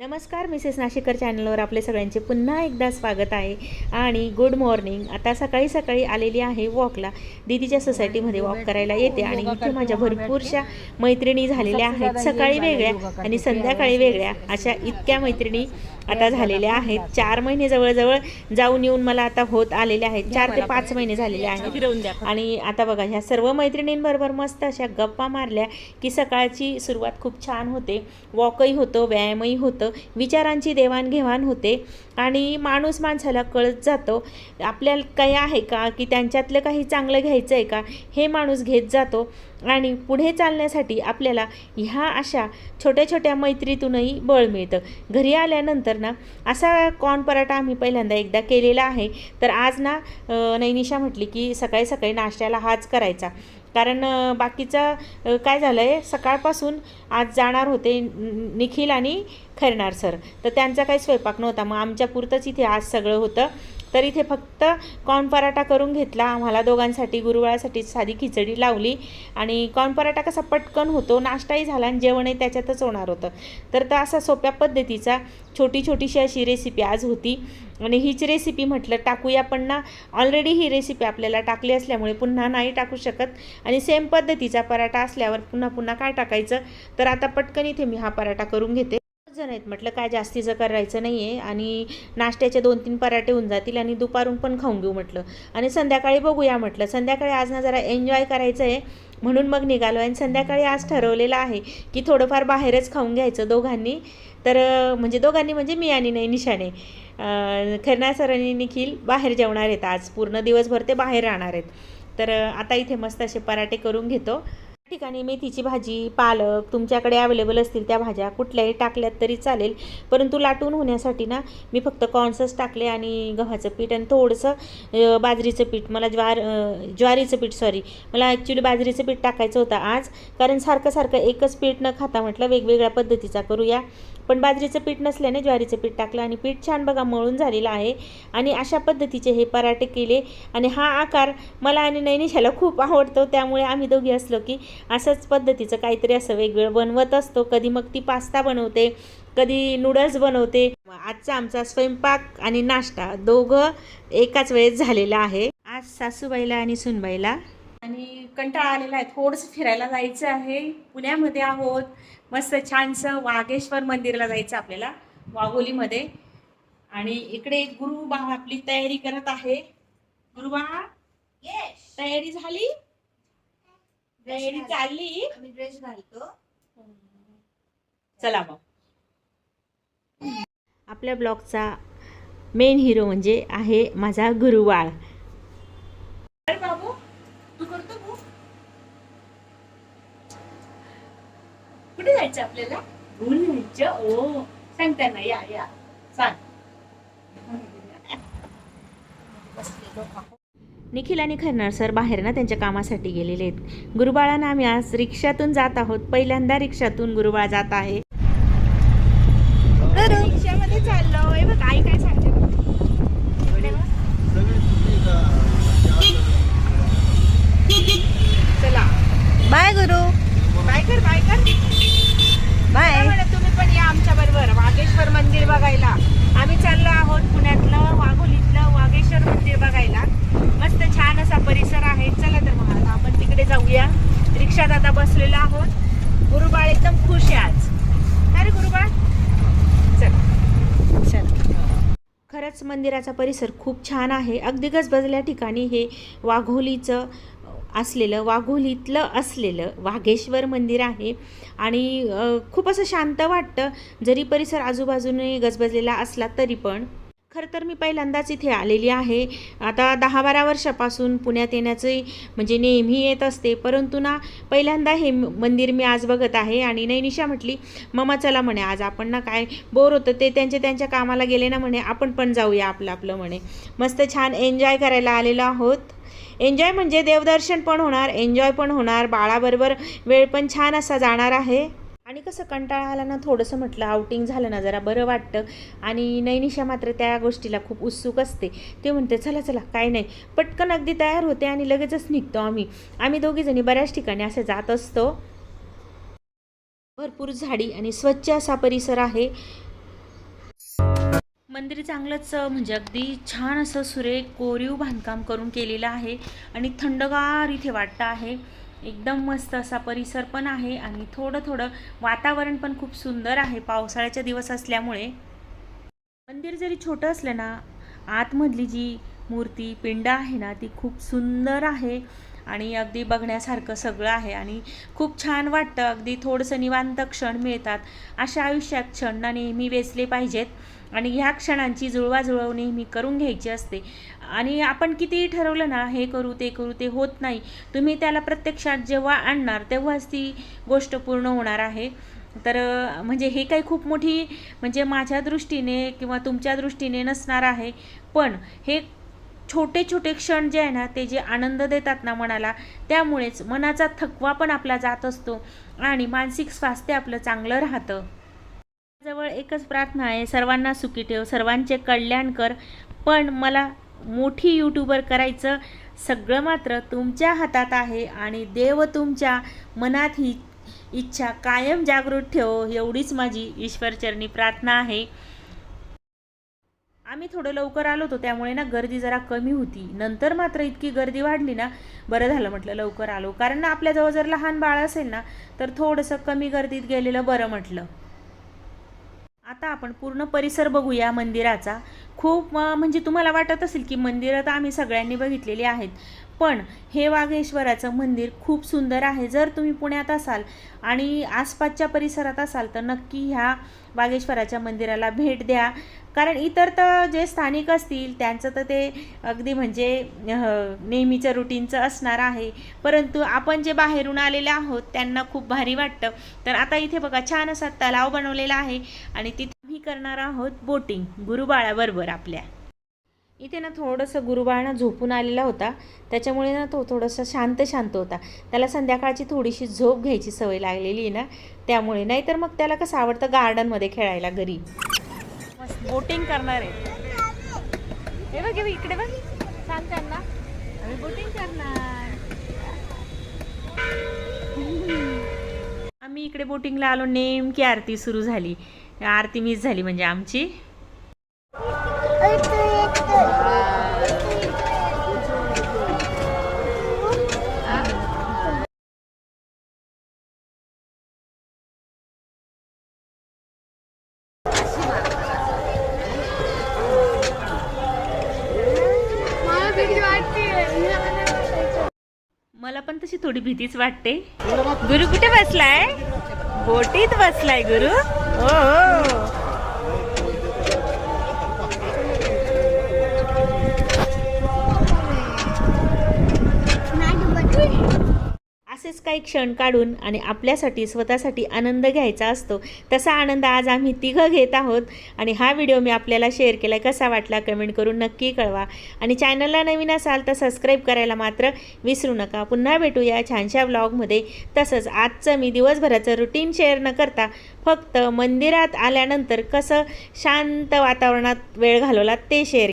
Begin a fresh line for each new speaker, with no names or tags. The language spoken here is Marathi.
नमस्कार मिसेस नाशिकर चॅनलवर आपले सगळ्यांचे पुन्हा एकदा स्वागत आहे. आणि गुड मॉर्निंग. आता सकाळी सकाळी आलेली आहे वॉकला. दीदीच्या सोसायटीमध्ये वॉक करायला येते आणि इथे माझ्या भरपूरशा मैत्रिणी झालेल्या आहेत. सकाळी वेगळ्या आणि संध्याकाळी वेगळ्या अशा इतक्या मैत्रिणी आता झालेल्या आहेत. चार महिने जवळजवळ जाऊन येऊन मला आता होत आलेले आहेत. चार ते पाच महिने झालेले आहेत. आणि आता बघा ह्या सर्व मैत्रिणींबरोबर मस्त अशा गप्पा मारल्या की सकाळची सुरुवात खूप छान होते. वॉकही होतं व्यायामही होतं. विचारांची देवाणघेवाण होते. आणि माणूस माणसाला कळत जातो. आपल्याला काही आहे का? की त्यांच्यातलं काही चांगलं घ्यायचं आहे का? हे माणूस घेत जातो. आणि पुढे चालण्यासाठी आपल्याला ह्या अशा छोट्या छोट्या मैत्रीतूनही बळ मिळतं. घरी आल्यानंतर ना असा कॉर्न पराठा आम्ही पहिल्यांदा एकदा केलेला आहे. तर आज ना नैनिशा म्हटली की सकाळी सकाळी नाश्त्याला हाच करायचा. कारण बाकीचा बाकीचं काय झालं आहे सकाळपासून आज जाणार होते निखिल आणि खैरनार सर. तर त्यांचा काही स्वयंपाक नव्हता. मग आमच्या पुरतंच इथे आज सगळं होतं. तर इथे फक्त कॉर्न पराठा करून घेतला. आम्हाला दोघांसाठी गुरुवारासाठी साधी खिचडी लावली. आणि कॉर्न पराठा कसा पटकन होतो नाश्ताही झाला आणि जेवणही त्याच्यातच होणार होतं. तर तर असा सोप्या पद्धतीचा छोटी छोटीशी अशी रेसिपी आज होती. आणि हीच रेसिपी म्हटलं टाकूया पण ना. ऑलरेडी ही रेसिपी आपल्याला टाकली असल्यामुळे पुन्हा नाही टाकू शकत. आणि सेम पद्धतीचा पराठा असल्यावर पुन्हा पुन्हा काय टाकायचं? तर आता पटकन इथे मी हा पराठा करून घेते. जण आहेत. म्हटलं काय जास्तीचं करायचं नाही आहे आणि नाश्त्याचे दोन तीन पराठे होऊन जातील आणि दुपारून पण खाऊन घेऊ म्हटलं. आणि संध्याकाळी बघूया म्हटलं. संध्याकाळी आज ना जरा एन्जॉय करायचं आहे म्हणून मग निघालो आणि संध्याकाळी आज ठरवलेलं आहे की थोडंफार बाहेरच खाऊन घ्यायचं दोघांनी. तर म्हणजे दोघांनी म्हणजे मी आणि नाही निशाने अं, सरांनी निखिल बाहेर जेवणार आहेत आज. पूर्ण दिवसभर ते बाहेर राहणार आहेत. तर आता इथे मस्त असे पराठे करून घेतो. ठिकाणी मेथीची भाजी पालक तुमच्याकडे अवेलेबल असतील त्या भाज्या कुठल्याही टाकल्यात तरी चालेल. परंतु लाटून होण्यासाठी ना मी फक्त कॉर्न्सच टाकले आणि गव्हाचं पीठ आणि थोडंसं बाजरीचं पीठ. मला ज्वार ज्वारीचं पीठ सॉरी मला ॲक्च्युली बाजरीचं पीठ टाकायचं होतं आज. कारण सारखं सारखं एकच पीठ न खाता म्हटलं वेगवेगळ्या पद्धतीचा करूया. पण बाजरीचं पीठ नसल्याने ज्वारीचं पीठ टाकलं आणि पीठ छान बघा मळून झालेलं आहे. आणि अशा पद्धतीचे हे पराठे केले. आणि हा आकार मला आणि नैनिशाला खूप आवडतो. त्यामुळे आम्ही दोघी असलो की असंच पद्धतीचं काहीतरी असं वेगवेगळं बनवत असतो. कधी मग ती पास्ता बनवते कधी नूडल्स बनवते. आजचा आमचा स्वयंपाक आणि नाश्ता दोघं एकाच वेळेस झालेला आहे. आज सासूबाईला आणि सुनबाईला. आणि कंटाळा आलेला आहे. थोडंसं फिरायला जायचं आहे. पुण्यामध्ये आहोत. मस्त छानसं वाघेश्वर मंदिरला जायचं आपल्याला वाघोलीमध्ये. आणि इकडे गुरुबा आपली तयारी करत आहे. गुरुबा तयारी झाली? तयारी चालली.
आम्ही ड्रेस घालतो.
चला मग. आपल्या ब्लॉगचा मेन हिरो म्हणजे आहे माझा गुरुवाळ. बाबू तू करतो? कुठे जायचं आपल्याला? भूल जायचं. ओ सांग त्यांना या या. सांग. निखिल आणि खरनार सर बाहेर ना त्यांच्या कामासाठी गेलेले आहेत. गुरुबाळांना आम्ही आज रिक्षातून जात आहोत. पहिल्यांदा रिक्षातून गुरुबाळ जात आहे. रिक्षामध्ये चाललोय. बघ आई काय सांगते. चला.
बाय गुरु.
बाय कर बाय कर.
बाय.
म्हणा तुम्ही पण या आमच्या मंदिर बघायला. आम्ही चाललो आहोत पुण्यातलं वाघोलीतलं वाघेश्वर मंदिर बघायला. मस्त छान असा परिसर आहे. चला तर मग आता आपण तिकडे जाऊया. रिक्षात आता बसलेलो आहोत. गुरुबाळ एकदम खुश आहे आज. अरे गुरुबाळ? चल. चल. खरंच मंदिराचा परिसर खूप छान आहे. अगदी गजबजल्या ठिकाणी हे वाघोलीचं असलेलं वाघोलीतलं असलेलं वाघेश्वर मंदिर आहे. आणि खूप असं शांत वाटतं. जरी परिसर आजूबाजूने गजबजलेला असला तरी पण खरं तर मी पहिल्यांदाच इथे आलेली आहे. आता दहा बारा वर्षापासून पुण्यात येण्याचे म्हणजे नेहमी येत असते. परंतु ना पहिल्यांदा हे मंदिर मी आज बघत आहे आणि नैनिशा म्हटली मम्मा चला म्हणे आज आपण ना काय बोर होतं ते त्यांच्या त्यांच्या कामाला गेले ना म्हणे आपण पण जाऊया आपलं आपलं म्हणे. मस्त छान एन्जॉय करायला आलेलो आहोत. एन्जॉय म्हणजे देवदर्शन पण होणार एन्जॉय पण होणार बाळाबरोबर वेळ पण छान असा जाणार आहे. आणि कसं कंटाळा आला ना थोडंसं म्हटलं आउटिंग झालं ना जरा बरं वाटतं. आणि नैनिशा मात्र त्या गोष्टीला खूप उत्सुक असते. ते म्हणते चला चला काय नाही. पटकन अगदी तयार होते आणि लगेचच निघतो आम्ही. आम्ही दोघीजणी बऱ्याच ठिकाणी असं जात असतो. भरपूर झाडी आणि स्वच्छ असा परिसर आहे. मंदिर चांगलंच म्हणजे अगदी छान असं सुरेख कोरीव बांधकाम करून केलेलं आहे आणि थंडगार इथे वाटतं आहे. एकदम मस्त असा परिसर पण आहे आणि थोडं थोडं वातावरण पण खूप सुंदर आहे. पावसाळ्याचे दिवस असल्यामुळे. मंदिर जरी छोटं असलं ना आतमधली जी मूर्ती पिंड आहे ना ती खूप सुंदर आहे आणि अगदी बघण्यासारखं सगळं आहे आणि खूप छान वाटतं. अगदी थोडंसं निवांत क्षण मिळतात. अशा आयुष्यात क्षण ना नेहमी वेचले पाहिजेत आणि ह्या क्षणांची जुळवाजुळव नेहमी करून घ्यायची असते. आणि आपण कितीही ठरवलं ना हे करू ते करू ते होत नाही. तुम्ही त्याला प्रत्यक्षात जेव्हा आणणार तेव्हाच ती गोष्ट पूर्ण होणार आहे. तर म्हणजे हे काही खूप मोठी म्हणजे माझ्या दृष्टीने किंवा तुमच्या दृष्टीने नसणार आहे. पण हे छोटे छोटे क्षण जे आहे ना ते जे आनंद देतात ना मनाला त्यामुळेच मनाचा थकवा पण आपला जात असतो आणि मानसिक स्वास्थ्य आपलं चांगलं राहतं. जवळ एकच प्रार्थना आहे सर्वांना सुखी ठेव सर्वांचे कल्याण कर. पण मला मोठी यूट्यूबर करायचं सगळं मात्र तुमच्या हातात आहे आणि देव तुमच्या मनात ही इच्छा कायम जागृत ठेव एवढीच माझी ईश्वरचरणी प्रार्थना आहे. आम्ही थोडं लवकर आलो होतो त्यामुळे ना गर्दी जरा कमी होती. नंतर मात्र इतकी गर्दी वाढली ना बरं झालं म्हटलं लवकर आलो. कारण ना आपल्याजवळ जर लहान बाळ असेल ना तर थोडंसं कमी गर्दीत गेलेलं बरं म्हटलं. आता आपण पूर्ण परिसर बघूया मंदिराचा. खूप म्हणजे तुम्हाला वाटत असेल की मंदिरं तर आम्ही सगळ्यांनी बघितलेली आहेत. पण हे वाघेश्वराचं मंदिर खूप सुंदर आहे. जर तुम्ही पुण्यात असाल आणि आसपासच्या परिसरात असाल तर नक्की ह्या वाघेश्वराच्या मंदिराला भेट द्या. कारण इतर तर जे स्थानिक असतील त्यांचं तर ते अगदी म्हणजे नेहमीचं रुटीनचं असणार आहे. परंतु आपण जे बाहेरून आलेले आहोत त्यांना खूप भारी वाटतं. तर आता इथे बघा छान असा तलाव बनवलेला आहे आणि तिथे आम्ही करणार आहोत बोटिंग गुरुबाळाबरोबर आपल्या. इथे ना थोडंसं गुरुबाळ ना झोपून आलेला होता. त्याच्यामुळे ना तो थोडंसं शांत शांत होता. त्याला संध्याकाळची थोडीशी झोप घ्यायची सवय लागलेली आहे ना त्यामुळे. नाहीतर मग त्याला कसं आवडतं गार्डनमध्ये खेळायला घरी? बोटिंग करणार आहे. हे बघ हे बघ, इकडे बघ. सांग त्यांना. आम्ही बोटिंग करणार. आम्ही इकडे बोटिंगला आलो. नेमकी आरती सुरू झाली. आरती मिस झाली म्हणजे आमची
मला भीती वाटते
मला पण तशी थोडी भीतीच वाटते. गुरु कुठे बसलाय? बोटीत बसलाय गुरु. हो, हो. असेच काही क्षण काढून आणि आपल्यासाठी स्वतःसाठी आनंद घ्यायचा असतो. तसा आनंद आज आम्ही तिघं घेत आहोत आणि हा व्हिडिओ मी आपल्याला शेअर केला कसा वाटला कमेंट करून नक्की कळवा. आणि चॅनलला नवीन असाल तर सबस्क्राईब करायला मात्र विसरू नका. पुन्हा भेटूया छानशा व्लॉगमध्ये. तसंच आजचं मी दिवसभराचं रुटीन शेअर न करता फक्त मंदिरात आल्यानंतर कसं शांत वातावरणात वेळ घालवला ते शेअर